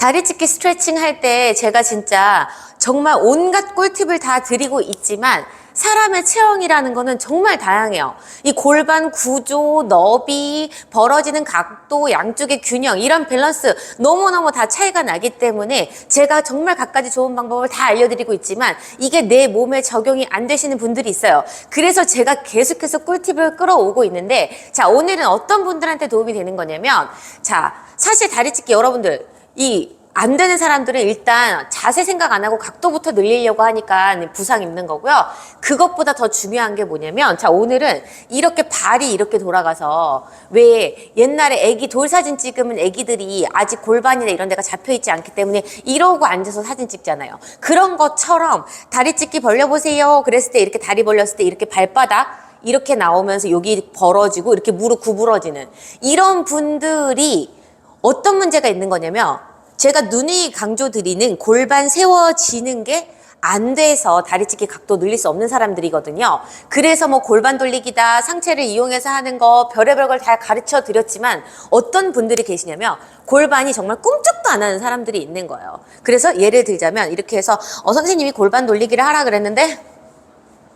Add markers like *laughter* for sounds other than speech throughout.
다리 찢기 스트레칭 할 때 제가 진짜 정말 온갖 꿀팁을 다 드리고 있지만 사람의 체형이라는 거는 정말 다양해요. 이 골반 구조, 너비, 벌어지는 각도, 양쪽의 균형, 이런 밸런스 너무너무 다 차이가 나기 때문에 제가 정말 갖가지 좋은 방법을 다 알려드리고 있지만 이게 내 몸에 적용이 안 되시는 분들이 있어요. 그래서 제가 계속해서 꿀팁을 끌어오고 있는데 자, 오늘은 어떤 분들한테 도움이 되는 거냐면 자, 사실 다리 찢기 여러분들 이 안 되는 사람들은 일단 자세 생각 안 하고 각도부터 늘리려고 하니까 부상 입는 거고요. 그것보다 더 중요한 게 뭐냐면, 자, 오늘은 이렇게 발이 이렇게 돌아가서 왜 옛날에 애기 돌 사진 찍으면 애기들이 아직 골반이나 이런 데가 잡혀 있지 않기 때문에 이러고 앉아서 사진 찍잖아요. 그런 것처럼 다리 찢기 벌려 보세요. 그랬을 때 이렇게 다리 벌렸을 때 이렇게 발바닥 이렇게 나오면서 여기 벌어지고 이렇게 무릎 구부러지는 이런 분들이 어떤 문제가 있는 거냐면 제가 눈이 강조드리는 골반 세워지는 게 안 돼서 다리 찢기 각도 늘릴 수 없는 사람들이거든요. 그래서 뭐 골반 돌리기다, 상체를 이용해서 하는 거 별의별 걸 다 가르쳐 드렸지만 어떤 분들이 계시냐면 골반이 정말 꿈쩍도 안 하는 사람들이 있는 거예요. 그래서 예를 들자면 이렇게 해서 어 선생님이 골반 돌리기를 하라 그랬는데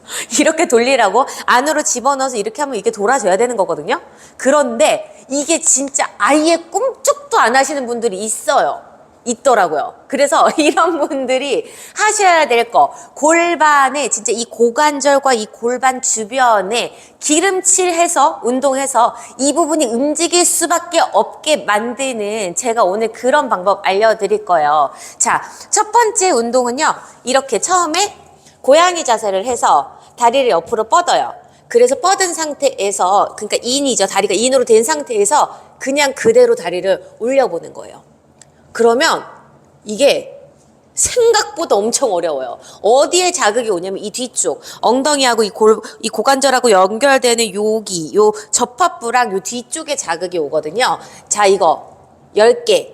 *laughs* 이렇게 돌리라고 안으로 집어넣어서 이렇게 하면 이게 돌아져야 되는 거거든요. 그런데 이게 진짜 아예 꿈쩍도 안 하시는 분들이 있어요. 있더라고요. 그래서 *laughs* 이런 분들이 하셔야 될 거, 골반에 진짜 이 고관절과 이 골반 주변에 기름칠해서 운동해서 이 부분이 움직일 수밖에 없게 만드는 제가 오늘 그런 방법 알려드릴 거예요. 자, 첫 번째 운동은요. 이렇게 처음에 고양이 자세를 해서 다리를 옆으로 뻗어요. 그래서 뻗은 상태에서 그러니까 인이죠. 다리가 인으로 된 상태에서 그냥 그대로 다리를 올려보는 거예요. 그러면 이게 생각보다 엄청 어려워요. 어디에 자극이 오냐면 이 뒤쪽 엉덩이하고 이, 골, 이 고관절하고 연결되는 여기 요 접합부랑 요 뒤쪽에 자극이 오거든요. 자 이거 10개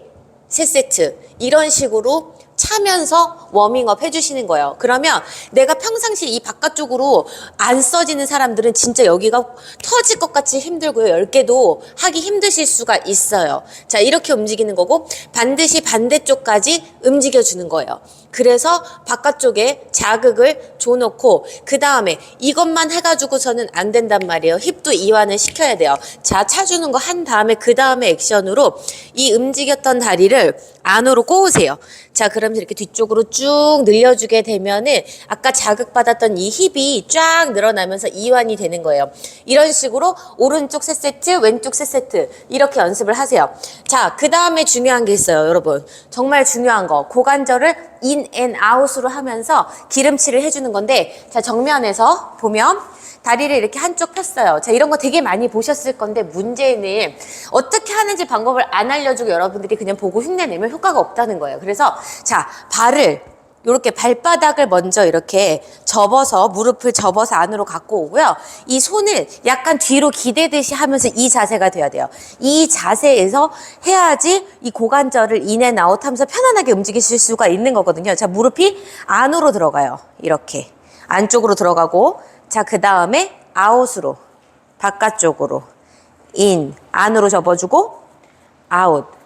3세트 이런 식으로 차면서 워밍업 해주시는 거예요. 그러면 내가 평상시 이 바깥쪽으로 안 써지는 사람들은 진짜 여기가 터질 것 같이 힘들고요. 10개도 하기 힘드실 수가 있어요. 자, 이렇게 움직이는 거고 반드시 반대쪽까지 움직여주는 거예요. 그래서 바깥쪽에 자극을 줘놓고 그 다음에 이것만 해가지고서는 안 된단 말이에요. 힙도 이완을 시켜야 돼요. 자, 차주는 거 한 다음에 그 다음에 액션으로 이 움직였던 다리를 안으로 꼬으세요. 자, 그러면 이렇게 뒤쪽으로 쭉 늘려주게 되면은 아까 자극받았던 이 힙이 쫙 늘어나면서 이완이 되는 거예요. 이런 식으로 오른쪽 세 세트, 왼쪽 세 세트 이렇게 연습을 하세요. 자, 그 다음에 중요한 게 있어요, 여러분. 정말 중요한 거. 고관절을 인 앤 아웃으로 하면서 기름칠을 해주는 건데 자, 정면에서 보면 다리를 이렇게 한쪽 폈어요. 자, 이런 거 되게 많이 보셨을 건데 문제는 어떻게 하는지 방법을 안 알려주고 여러분들이 그냥 보고 흉내내면 효과가 없다는 거예요. 그래서 자, 발을 이렇게 발바닥을 먼저 이렇게 접어서 무릎을 접어서 안으로 갖고 오고요. 이 손을 약간 뒤로 기대듯이 하면서 이 자세가 돼야 돼요. 이 자세에서 해야지 이 고관절을 인앤 아웃 하면서 편안하게 움직이실 수가 있는 거거든요. 자, 무릎이 안으로 들어가요. 이렇게. 안쪽으로 들어가고 자, 그 다음에 아웃으로 바깥쪽으로 인 안으로 접어주고 아웃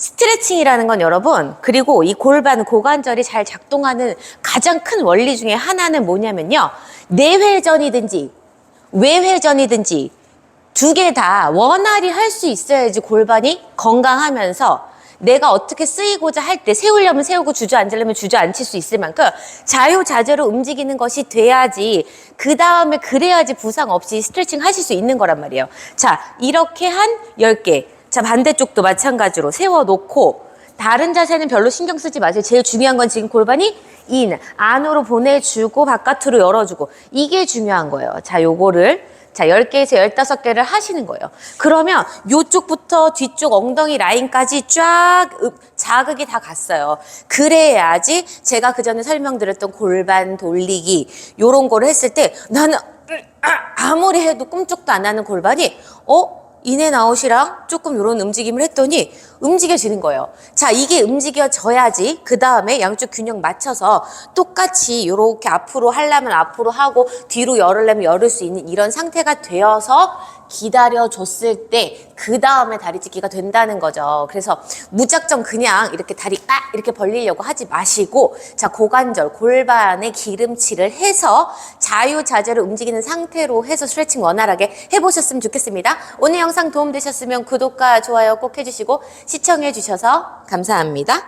스트레칭이라는 건 여러분 그리고 이 골반 고관절이 잘 작동하는 가장 큰 원리 중에 하나는 뭐냐면요 내회전이든지 외회전이든지 두 개 다 원활히 할 수 있어야지 골반이 건강하면서 내가 어떻게 쓰이고자 할 때 세우려면 세우고 주저앉으려면 주저앉힐 수 있을 만큼 자유자재로 움직이는 것이 돼야지 그 다음에 그래야지 부상 없이 스트레칭 하실 수 있는 거란 말이에요. 자 이렇게 한 10개 자 반대쪽도 마찬가지로 세워놓고 다른 자세는 별로 신경 쓰지 마세요. 제일 중요한 건 지금 골반이 인 안으로 보내주고 바깥으로 열어주고 이게 중요한 거예요. 자 요거를 자, 10개에서 15개를 하시는 거예요. 그러면 요쪽부터 뒤쪽 엉덩이 라인까지 쫙 음, 자극이 다 갔어요. 그래야지 제가 그 전에 설명드렸던 골반 돌리기 요런 거를 했을 때 나는 아, 아무리 해도 꿈쩍도 안 하는 골반이 어? 인앤아웃이랑 조금 이런 움직임을 했더니 움직여지는 거예요. 자, 이게 움직여져야지 그 다음에 양쪽 균형 맞춰서 똑같이 이렇게 앞으로 하려면 앞으로 하고 뒤로 열으려면 열을 수 있는 이런 상태가 되어서 기다려줬을 때 그 다음에 다리 찢기가 된다는 거죠. 그래서 무작정 그냥 이렇게 다리 아 이렇게 벌리려고 하지 마시고 자 고관절 골반에 기름칠을 해서 자유자재로 움직이는 상태로 해서 스트레칭 원활하게 해보셨으면 좋겠습니다. 오늘 영상 도움되셨으면 구독과 좋아요 꼭 해주시고 시청해주셔서 감사합니다.